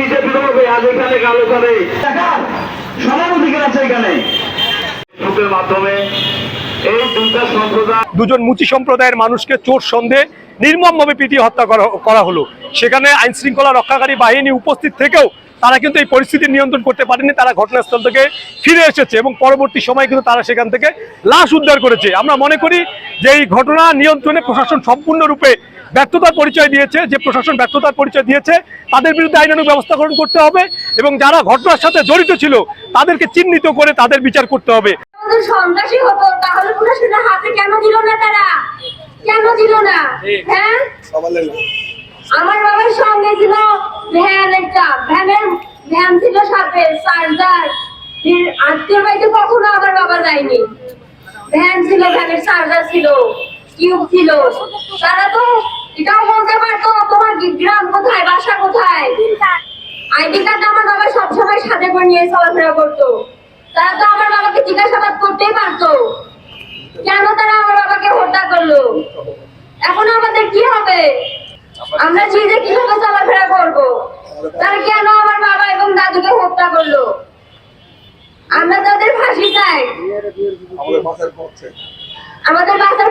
নিজে বেরোবে আজ এখানে গেল করে। সবার অধিকার আছে এখানে। মাধ্যমে এই দুইটা সম্প্রদায় দুজন মুচি সম্প্রদায়ের মানুষকে চোর সন্দেহে নির্মমভাবে পিটিয়ে হত্যা করা করা হলো। সেখানে আইন শৃঙ্খলা রক্ষাকারী বাহিনী উপস্থিত থেকেও তারা কিন্তু এই পরিস্থিতি নিয়ন্ত্রণ করতে পারেনি। তারা ঘটনাস্থল থেকে ফিরে এসেছে এবং পরবর্তী সময় কিন্তু তারা সেখান থেকে লাশ উদ্ধার করেছে। আমরা মনে করি যে এই ঘটনা নিয়ন্ত্রণে প্রশাসন সম্পূর্ণরূপে ব্যর্থতার পরিচয় দিয়েছে, যে প্রশাসন ব্যর্থতার পরিচয় দিয়েছে, তাদের বিরুদ্ধে আইনানুগ ব্যবস্থা গ্রহণ করতে হবে এবং যারা ঘটনার সাথে জড়িত ছিল, তাদেরকে চিহ্নিত করে তাদের বিচার করতে হবে। হতো, তাহলে হাতে কেন না তারা? কেন না? হ্যাঁ? আমার বাবার সঙ্গে ছিল ভ্যান একটা, ভ্যানের ভ্যান ছিল সাথে আত্মীয় বাড়িতে কখনো আমার বাবা ছিল, ভ্যানের চার্জার ছিল, টিউব ছিল। তারা তো এটাও বলতে পারতো তোমার গ্রাম কোথায় বাসা কোথায়? আইডি কার্ড আমার বাবা সবসময় সাথে করে নিয়ে চলাফেরা করতো। তারা তো আমার বাবাকে জিজ্ঞাসাবাদ করতেই পারতো। কেন তারা আমার বাবাকে হত্যা করল? এখন আমাদের কি হবে? আমরা নিজে কীভাবে চলাফেরা করব? তারা কেন আমার বাবা এবং দাদুকে হত্যা করল? আমরা তাদের ফাঁসি চাই। আমাদের বাসার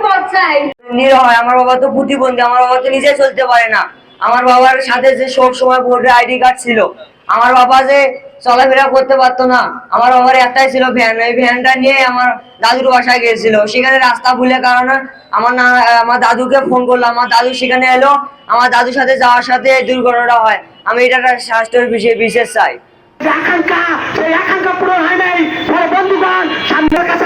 আমার বাবা তো প্রতিবন্ধী আমার বাবা তো নিজে চলতে পারে না। আমার বাবার সাথে যে সব সময় আইডি কার্ড ছিল, আমার বাবা যে চলাফেরা করতে পারতো না, আমার বাবার একটাই ছিল ভ্যান, ওই ভ্যানটা নিয়ে আমার দাদুর বাসায় গিয়েছিল। সেখানে রাস্তা ভুলে কারণে আমার না, আমার দাদুকে ফোন করল, আমার দাদু সেখানে এলো, আমার দাদুর সাথে যাওয়ার সাথে এই দুর্ঘটনাটা হয়। আমি এটা স্বাস্থ্যের বিষয়ে বিশেষ চাই। আকাঙ্ক্ষা সেই আকাঙ্ক্ষা পূরণ হয় নাই বন্ধুগণ সামনের কাছে